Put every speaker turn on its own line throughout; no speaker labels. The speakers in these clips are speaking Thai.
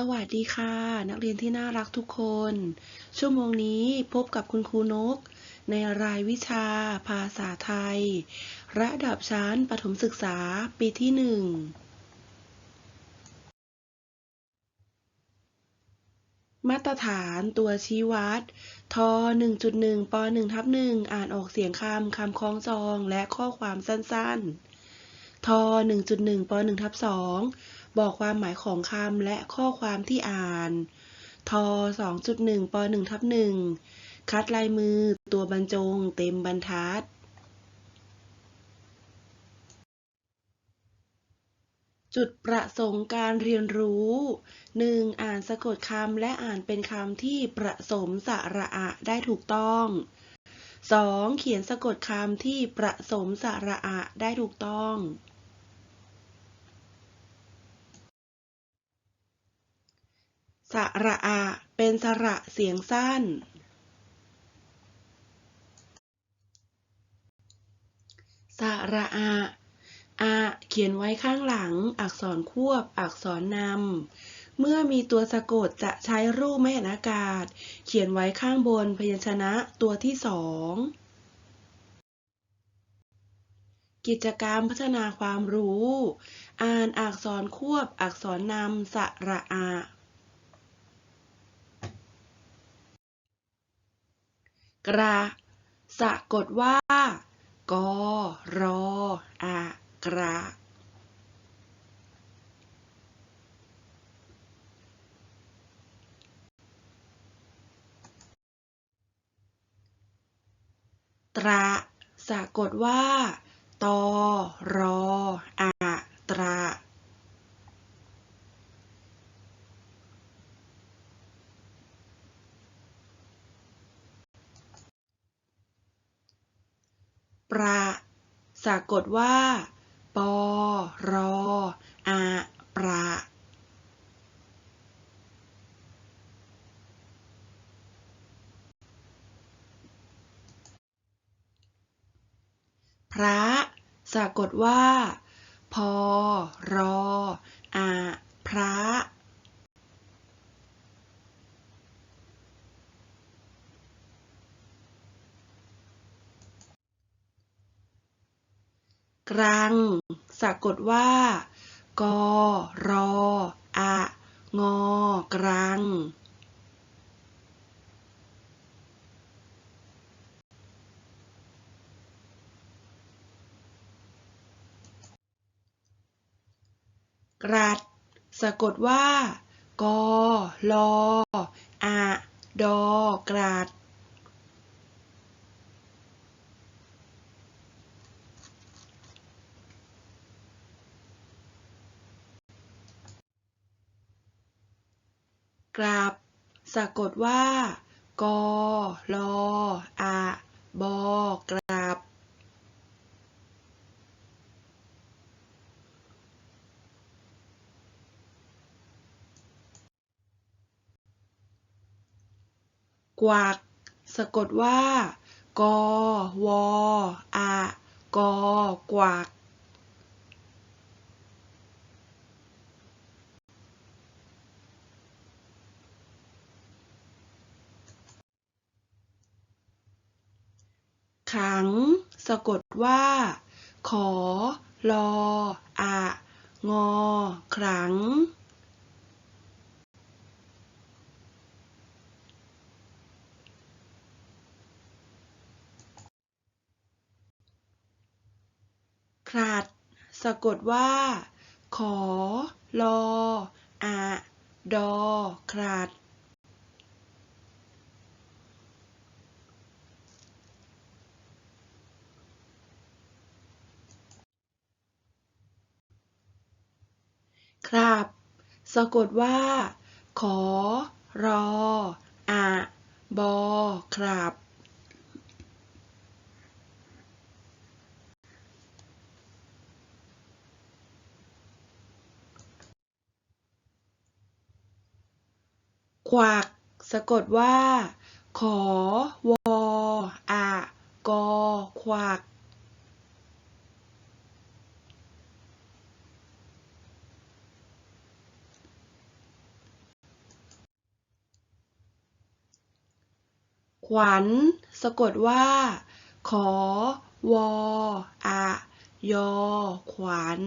สวัสดีค่ะ นักเรียนที่น่ารักทุกคน ชั่วโมงนี้พบกับคุณครูนก ในรายวิชา ภาษาไทย ระดับชั้นประถมศึกษาปีที่หนึ่งมาตรฐานตัวชี้วัดท1.1ป1ทับ1อ่านออกเสียงคำคำคล้องจองและข้อความสั้นๆท1.1ป1ทับ2 บอกความหมายของคำและข้อความที่อ่าน ท 2.1 ป 1ทับ1คัดลายมือ ตัวบรรจง เต็มบรรทัด จุดประสงค์การเรียนรู้ 1. อ่านสะกดคำและอ่านเป็นคำที่ประสมสระอะได้ถูกต้อง 2. เขียนสะกดคำที่ประสมสระอะได้ถูกต้อง สระอะ เป็นสระเสียงสั้น สระอะอะเขียนไว้ข้างหลัง อักษรควบ อักษรนำ เมื่อมีตัวสะกดจะใช้รูปไม่นอากาศ เขียนไว้ข้างบนพยัญชนะตัวที่สองกิจกรรมพัฒนาความรู้ อ่านอักษรควบอักษรนำสระอะ กระ สะกดว่ากอรออะกระ ตระ สะกดว่าตอรอ อะ ตระ ประ สะกดว่า ปอ รออะประพระสะกดว่า พอ รออะพระ กรัง สะกดว่ากอรออะงอกรัง กรัด สะกดว่ากอลออะดอกรัด กราบสะกดว่า กอลออะบอกราบกวัก สะกดว่า กอวออะกอกวัก ขัง สะกดว่า ขอ ลอ อะ งอขัง คลัด สะกดว่า ขอ ลอ อะ ดอ คลัด คราบสะกดว่า ขอ รอ อะ บอ คราบขวัก สะกดว่า ขอ วอ อะ กอขวัก ขวัญ สะกดว่า ขอ วออะยอ ขวัญ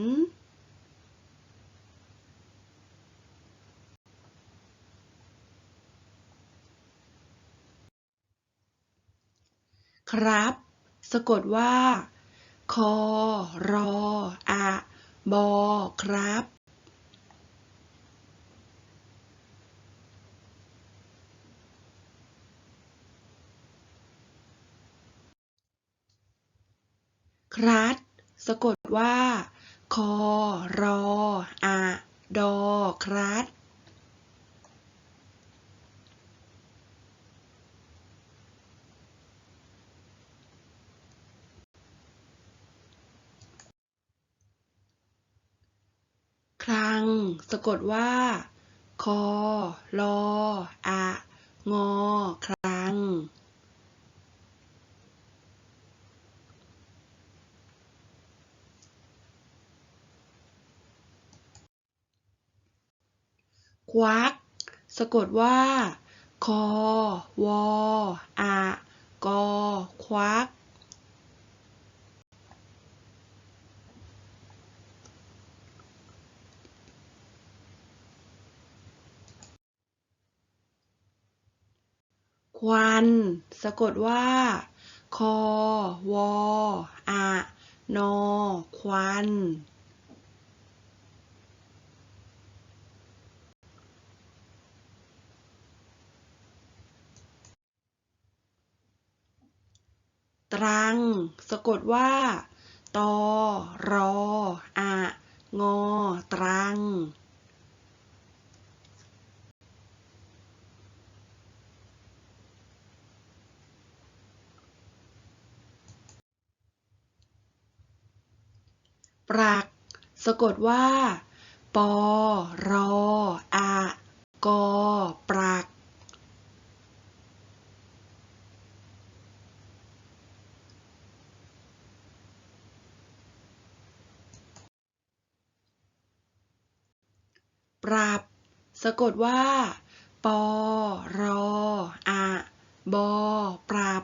ครับ สะกดว่า คอ รออะบอ ครับ ครัดสะกดว่า คอ รอ อะ ดอ ครัดคลัง สะกดว่า คอลออะ งอ คลัง ควัก สะกดว่า คอ วออะกอ ควัก ควัน สะกดว่า คอ วออะนอ ควัน รัง สะกดว่า ตอ รอ อะ งอ ตรัง ปรัก สะกดว่า ปอ รอ อะ กอ ปรับ สะกดว่า ปอ รอ อะ บอ ปรับ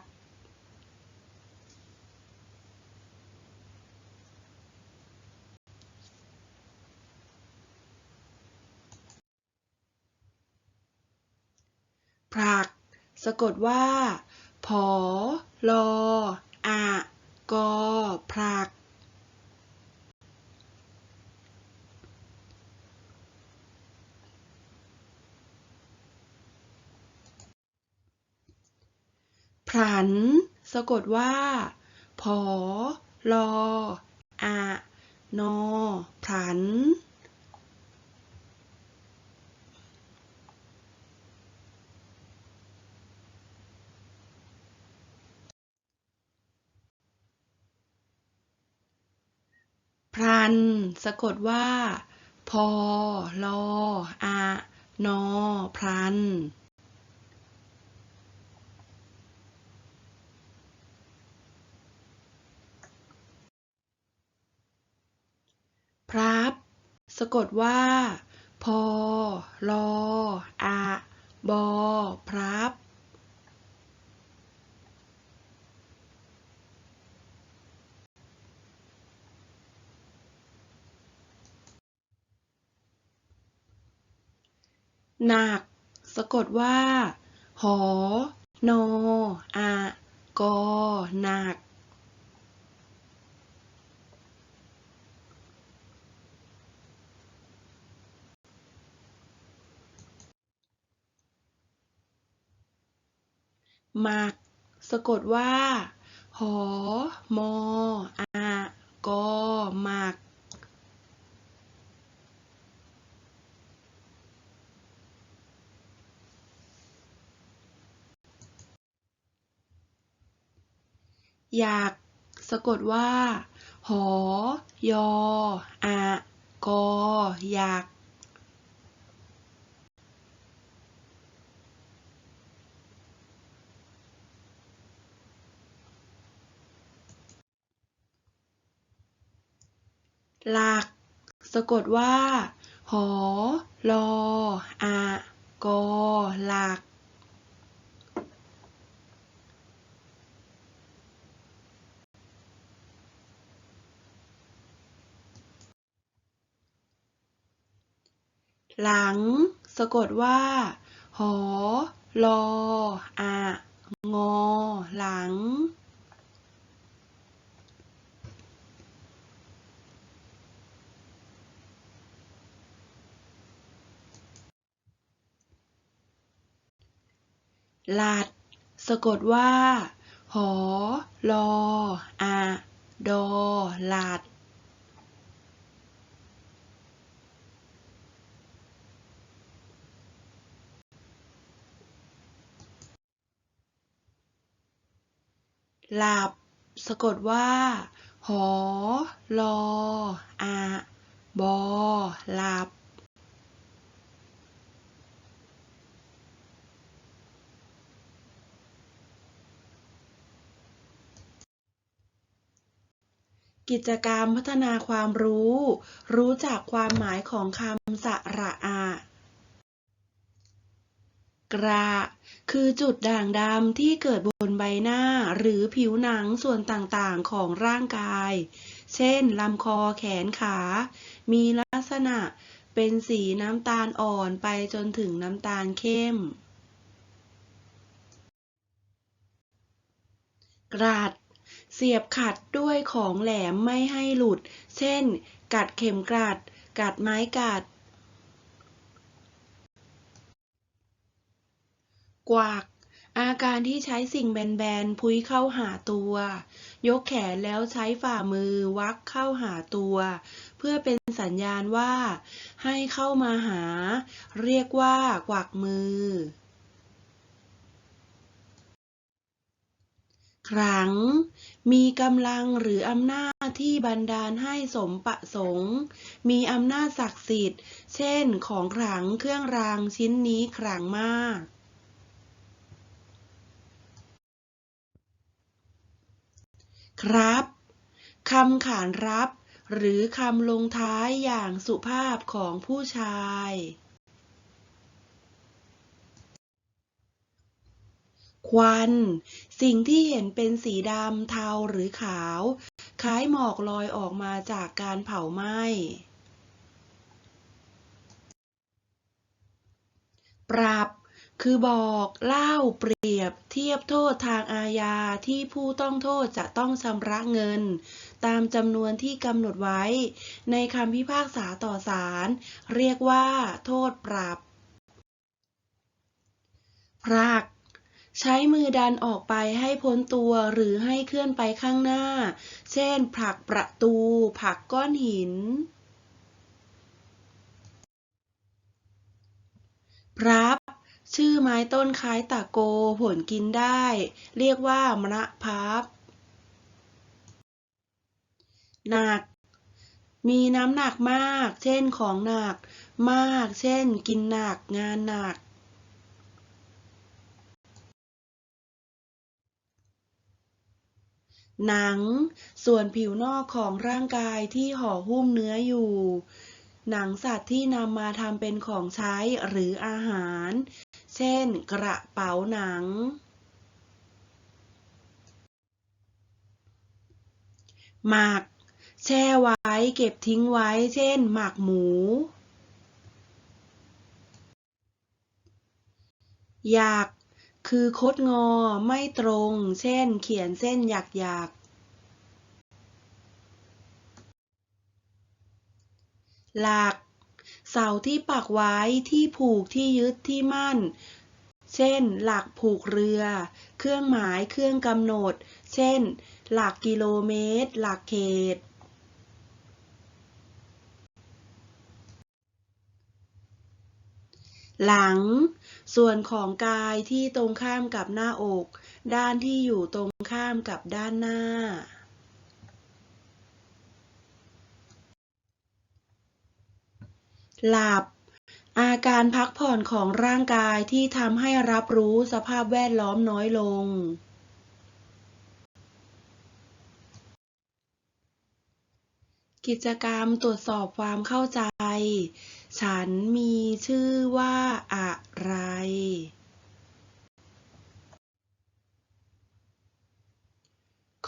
ผลัก สะกดว่า ผอ ลอ อะ กอผลัก ผลัน สะกดว่า ผอลออะ นอผันพัน สะกดว่า พอลออะ นอพลัน รับ สะกดว่า พอลออะบอพรับหนัก สะกดว่า หอ นออะกอหนัก มัก สะกดว่า หอ มออะกอมัก อยาก สะกดว่า หอ ยออะกออยาก หลัก สะกดว่า หอรออากอหลัก หลัง สะกดว่า หอรออะงอหลัง หลัด สะกดว่า หอลออะดอหลัด หลับ สะกดว่า หอลออะบอหลับ กิจกรรมพัฒนาความรู้ รู้จักความหมายของคำสระอะกระ คือจุดด่างดำที่เกิดบนใบหน้าหรือผิวหนังส่วนต่างๆของร่างกาย เช่นลำคอแขนขา มีลักษณะเป็นสีน้ำตาลอ่อนไปจนถึงน้ำตาลเข้ม กรัด เสียบขัดด้วยของแหลมไม่ให้หลุด เช่น กัดเข็มกลัด กัดไม้กัด กวักอาการที่ใช้สิ่งแบนๆพุ้ยเข้าหาตัว ยกแขนแล้วใช้ฝ่ามือวักเข้าหาตัว เพื่อเป็นสัญญาณว่า ให้เข้ามาหา เรียกว่ากวักมือ ครั้ง มีกำลังหรืออำนาจที่บันดาลให้สมประสงค์ มีอำนาจศักดิ์สิทธิ์ เช่น ของขลังเครื่องรางชิ้นนี้ขลังมาก ครับ คำขานรับ หรือคำลงท้ายอย่างสุภาพของผู้ชาย ควัน สิ่งที่เห็นเป็นสีดำเทาหรือขาว คล้ายหมอกลอยออกมาจากการเผาไหม้ปรับคือบอกเล่าเปรียบเทียบโทษทางอาญาที่ผู้ต้องโทษจะต้องชำระเงิน ตามจำนวนที่กำหนดไว้ ในคำพิพากษาต่อศาลเรียกว่า โทษปรับผลัก ใช้มือดันออกไปให้พ้นตัวหรือให้เคลื่อนไปข้างหน้า เช่น ผลักประตู ผลักก้อนหิน พรับชื่อไม้ต้นคล้ายตะโก ผลกินได้ เรียกว่ามะพร้าวหนัก มีน้ำหนักมาก เช่นของหนัก มาก เช่น กินหนัก งานหนัก หนัง ส่วนผิวนอกของร่างกายที่ห่อหุ้มเนื้ออยู่ หนังสัตว์ที่นำมาทำเป็นของใช้หรืออาหาร เช่น กระเป๋าหนัง หมัก แช่ไว้เก็บทิ้งไว้ เช่น หมักหมูหยัก คือคดงอไม่ตรง เช่น เขียนเส้นหยักหยักหลัก เสาที่ปักไว้ที่ผูกที่ยึดที่มั่น เช่น หลักผูกเรือ เครื่องหมายเครื่องกำหนด เช่น หลักกิโลเมตร หลักเขตหลัง ส่วนของกายที่ตรงข้ามกับหน้าอก ด้านที่อยู่ตรงข้ามกับด้านหน้า หลับ อาการพักผ่อนของร่างกายที่ทำให้รับรู้สภาพแวดล้อมน้อยลง กิจกรรมตรวจสอบความเข้าใจ ฉันมีชื่อว่าอะไร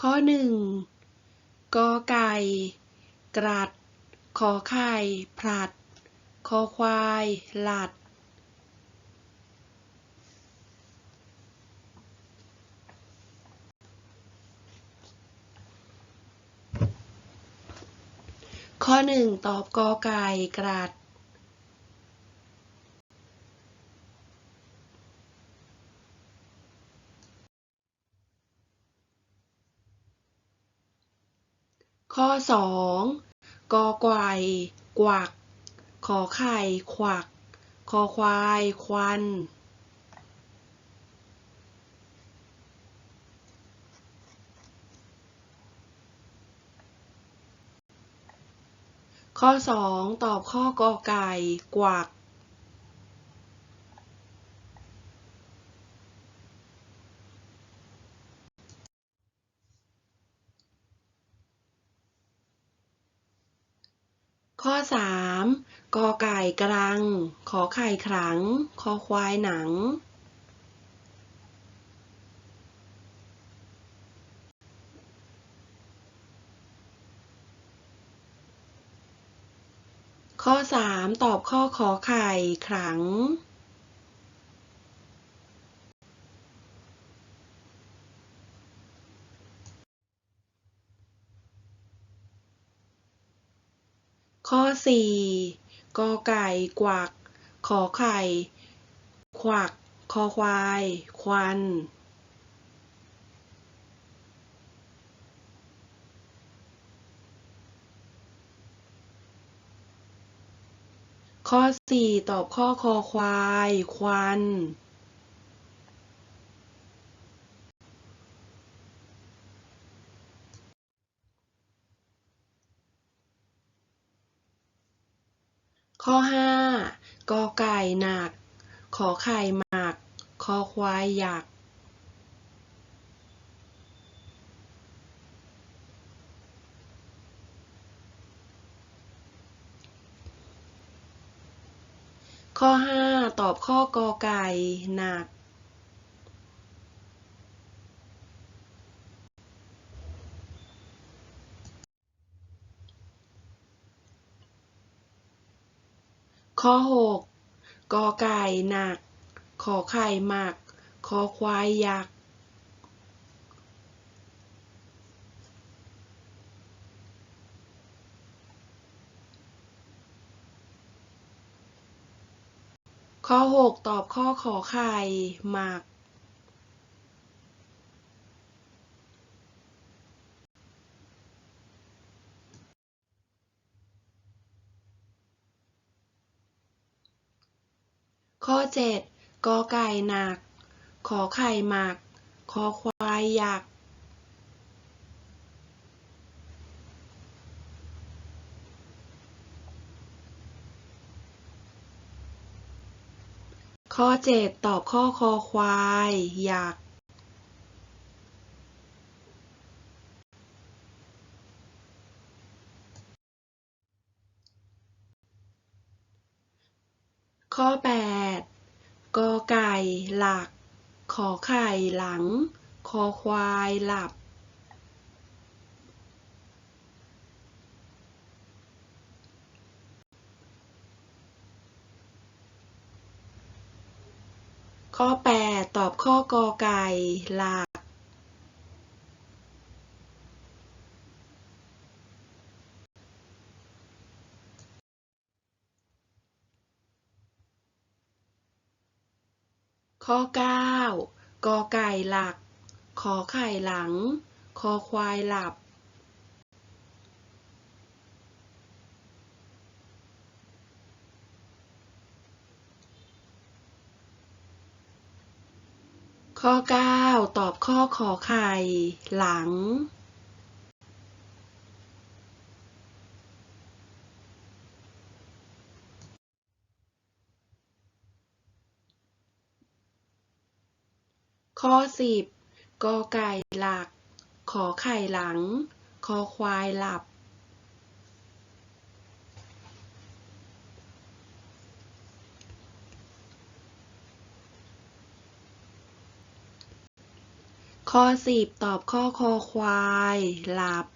ข้อหนึ่งกอไก่ กรัด ขอไข่ ผลัด คอควาย หลัด ข้อหนึ่งตอบกอไก่กรัดข้อสองกอไก่กวัก ขอไข่ ขวัก คอควาย ควัน ข้อสองตอบข้อกอไก่กวัก ข้อสามกอไก่กรัง ขอไข่ขลังคอควายหนัง้อสามตอบข้อขอไข่ขลังข้อสี่กอไก่กวัก ขอไข่ ขวัก คอควาย ควัน ข้อสี่ตอบข้อคอควาย ควัน ข้อห้ากอไก่หนัก ขอไข่หมัก คอควายหยัก ข้อห้าตอบข้อกอไก่หนัก ข้อหกกอไก่หนัก ขอไข่หมัก ขอควายยัก ข้อหกตอบข้อขอไข่หมัก ข้อเจ็ดกอไก่หนัก ขอไข่หมัก คอควายหยัก ข้อเจ็ดตอบข้อคอควายหยักข้อแปดกอไก่หลัก ขอไข่หลัง คอควายหลับ ข้อแปดตอบข้อกอไก่หลัก ข้อเก้ากอไก่หลัก ขอไข่หลัง คอควายหลับ ข้อเก้าตอบข้อขอไข่ หลัง ข้อสิบกอไก่หลัก ขอไข่หลัง คอควายหลับ ข้อสิบตอบข้อคอควาย หลับ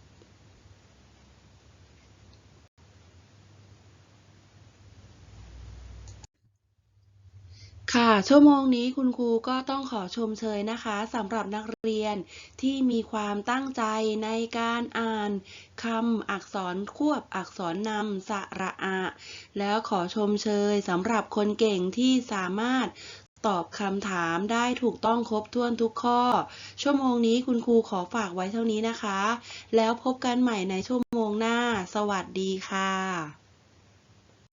ค่ะ ชั่วโมงนี้คุณครูก็ต้องขอชมเชยนะคะสำหรับนักเรียนที่มีความตั้งใจในการอ่านคำอักษรควบอักษรนำสระอะ แล้วขอชมเชยสำหรับคนเก่งที่สามารถ ตอบคำถามได้ถูกต้องครบถ้วนทุกข้อ ชั่วโมงนี้คุณครูขอฝากไว้เท่านี้นะคะ แล้วพบกันใหม่ในชั่วโมงหน้า สวัสดีค่ะ